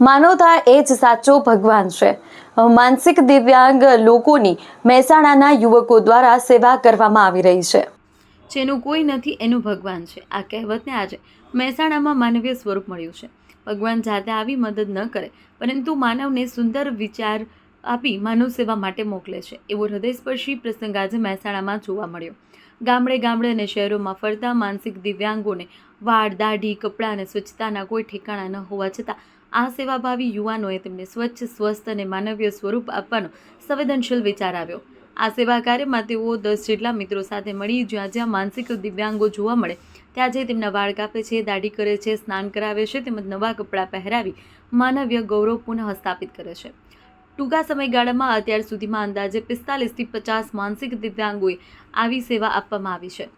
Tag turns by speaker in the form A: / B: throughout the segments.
A: માનવતા એ જ સાચો ભગવાન છે. માનસિક દિવ્યાંગ લોકોની મહેસાણાના યુવકો દ્વારા સેવા કરવામાં આવી રહી છે. જેનું કોઈ નથી, એનું ભગવાન છે. આ કહેવતને આજે મહેસાણામાં માનવીય સ્વરૂપ મળ્યું છે. ભગવાન જાતે આવી મદદ ન કરે, પરંતુ માનવને સુંદર વિચાર આપી માનવ સેવા માટે મોકલે છે. એવો હૃદયસ્પર્શી પ્રસંગ આજે મહેસાણામાં જોવા મળ્યો. ગામડે ગામડે અને શહેરોમાં ફરતા માનસિક દિવ્યાંગોને વાળ, દાઢી, કપડાં અને સ્વચ્છતાના કોઈ ઠેકાણા ન હોવા છતાં આ સેવાભાવી યુવાનોએ તેમને સ્વચ્છ, સ્વસ્થ અને માનવીય સ્વરૂપ આપવાનો સંવેદનશીલ વિચાર આવ્યો. આ સેવા કાર્યમાં તેઓ દસ જેટલા મિત્રો સાથે મળી જ્યાં જ્યાં માનસિક દિવ્યાંગો જોવા મળે, ત્યાં જઈ તેમના વાળ કાપે છે, દાઢી કરે છે, સ્નાન કરાવે છે, તેમજ નવા કપડાં પહેરાવી માનવીય ગૌરવ પુનઃ કરે છે. ટૂંકા સમયગાળામાં અત્યાર સુધીમાં અંદાજે પિસ્તાલીસથી પચાસ માનસિક દિવ્યાંગોએ આવી સેવા આપવામાં આવી છે.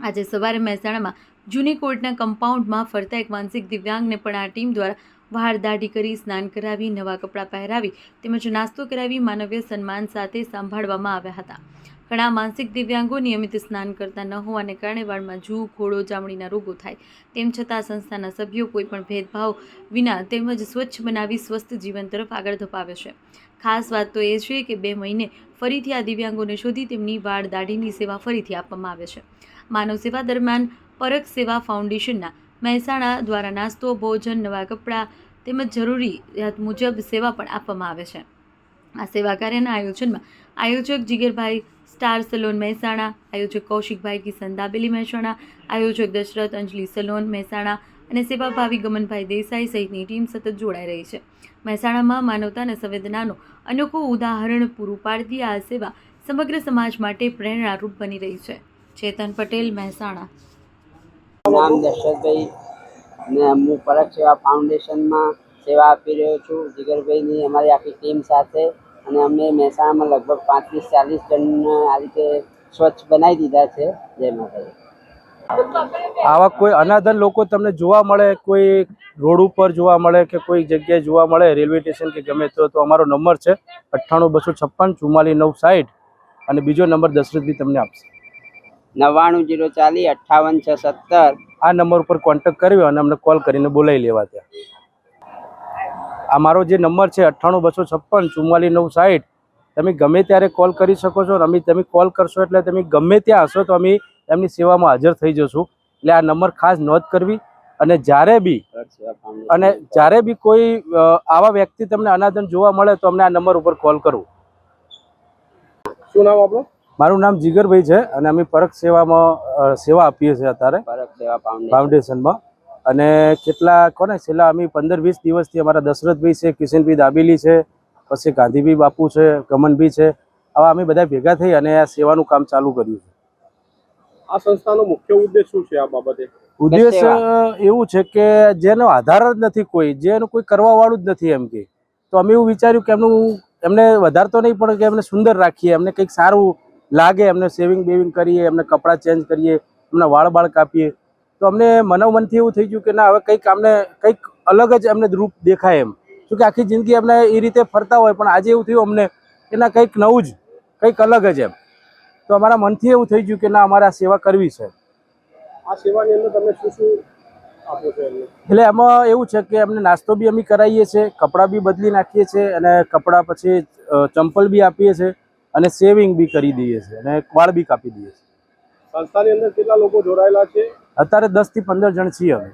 A: આજે સવારે મહેસાણામાં જૂની કોર્ટના કમ્પાઉન્ડમાં ફરતા એક માનસિક દિવ્યાંગને પણ આ ટીમ દ્વારા વાળ દાઢી કરી, સ્નાન કરાવી, નવા કપડાં પહેરાવી તેમજ નાસ્તો કરાવી માનવીય સન્માન સાથે સંભાળવામાં આવ્યા હતા. ઘણા માનસિક દિવ્યાંગો નિયમિત સ્નાન કરતા ન હોવાને કારણે વાળમાં જૂ, ઘોડો, ચામડીના રોગો થાય. તેમ છતાં સંસ્થાના સભ્યો કોઈપણ ભેદભાવ વિના તેમજ સ્વચ્છ બનાવી સ્વસ્થ જીવન તરફ આગળ ધપાવે છે. ખાસ વાત તો એ છે કે બે મહિને ફરીથી આ દિવ્યાંગોને શોધી તેમની વાળ દાઢીની સેવા ફરીથી આપવામાં આવે છે. માનવ સેવા દરમિયાન પરખ સેવા ફાઉન્ડેશનના મહેસાણા દ્વારા નાસ્તો ભોજન, નવા કપડાં તેમજ જરૂરિયાત મુજબ સેવા પણ આપવામાં આવે છે. આ સેવા કાર્યના આયોજનમાં આયોજક જીગરભાઈ સ્ટાર સલોન મહેસાણા, આયોજક કૌશિકભાઈ કિશન દાબેલી મહેસાણા, આયોજક દશરથ અંજલિ સલોન મહેસાણા અને સેવાભાવી ગમનભાઈ દેસાઈ સહિતની ટીમ સતત જોડાઈ રહી છે. મહેસાણામાં માનવતા અને સંવેદનાનું અનોખું ઉદાહરણ પૂરું પાડતી આ સેવા સમગ્ર સમાજ માટે પ્રેરણારૂપ બની રહી છે. ચેતન પટેલ, મહેસાણા.
B: નામ દશરથભાઈ અને હું પરખ સેવા ફાઉન્ડેશનમાં સેવા આપી રહ્યો છું. જીગરભાઈની અમારી આખી ટીમ સાથે અને અમે મહેસાણામાં લગભગ પાંત્રીસ ચાલીસ જણ આ રીતે સ્વચ્છ બનાવી દીધા છે. જય માતાજી.
C: આવા કોઈ અનાથન લોકો તમને જોવા મળે, કોઈ રોડ ઉપર જોવા મળે કે કોઈ જગ્યાએ જોવા મળે, રેલવે સ્ટેશન કે ગમે તો તો અમારો નંબર છે અઠ્ઠાણું બસો છપ્પન ચુમ્માલીસ નવ સાઠ અને બીજો નંબર દશરથભાઈ તમને આપશે.
B: નવ્વાણું જીરો ચાલીસ અઠ્ઠાવન છ સત્તર.
C: આ નંબર ઉપર કોન્ટેક્ટ કર્યો અને અમને કોલ કરીને બોલાવી લેવા ત્યાં. આ મારો જે નંબર છે અઠ્ઠાણું બસો છપ્પન ચુમ્માલીસ નવ સાઠ તમે ગમે ત્યારે કોલ કરી શકો છો અને અમે તમે કોલ કરશો એટલે તમે ગમે ત્યાં હશો તો અમે એમની સેવામાં હાજર થઈ જશું. એટલે આ નંબર ખાસ નોંધ કરવી અને જ્યારે બી અને જ્યારે બી કોઈ આવા વ્યક્તિ તમને અનાદન જોવા મળે તો અમને આ નંબર ઉપર કોલ કરવું.
D: શું નામ આપણું
C: મારું નામ જીગરભાઈ છે અને અમે પરખ સેવામાં સેવા આપીએ છીએ અત્યારે.
B: પરખ સેવા
C: ફાઉન્ડેશનમાં અને કેટલા કોને છેલ્લા અમે પંદર વીસ દિવસથી અમારા દશરથભાઈ છે કિશનભાઈ દાબેલી છે પછી ગાંધીભાઈ બાપુ છે ગમનભાઈ છે આવા અમે બધા ભેગા થઈ અને આ સેવાનું કામ ચાલુ કર્યું છે.
D: આ સંસ્થાનો મુખ્ય ઉદ્દેશ શું છે આ બાબતે?
C: ઉદ્દેશ એવું છે કે જેનો આધાર જ નથી કોઈ જેનું કોઈ કરવા વાળું જ નથી એમ કે. તો અમે એવું વિચાર્યું કે એમનું એમને વધારતો નહીં પણ કે એમને સુંદર રાખીએ એમને કંઈક સારું લાગે એમને સેવિંગ બેવિંગ કરીએ એમને કપડાં ચેન્જ કરીએ એમના વાળ બાળ કાપીએ. તો અમને મનોમનથી એવું થઈ ગયું કે ના હવે કંઈક અમને કંઈક અલગ જ એમને રૂપ દેખાય એમ. શું કે આખી જિંદગી એમને એ રીતે ફરતા હોય પણ આજે એવું થયું અમને કે ના કંઈક નવું જ કંઈક અલગ જ એમ. તો અમારા મનથી એવું થઈ ગયું કે ના અમારે આ સેવા કરવી છે.
D: આ સેવાની અંદર તમે શું શું
C: એટલે એમાં એવું છે કે અમને નાસ્તો બી અમે કરાવીએ છીએ કપડાં બી બદલી નાખીએ છીએ અને કપડાં પછી ચંપલ બી આપીએ છીએ. અને સેવિંગ બી કરી દઈએ છીએ અને વાળ બી કાપી દઈએ છીએ.
D: સંસ્થાની અંદર કેટલા લોકો જોડાયેલા છે?
C: અત્યારે દસથી પંદર જણ છીએ અમે.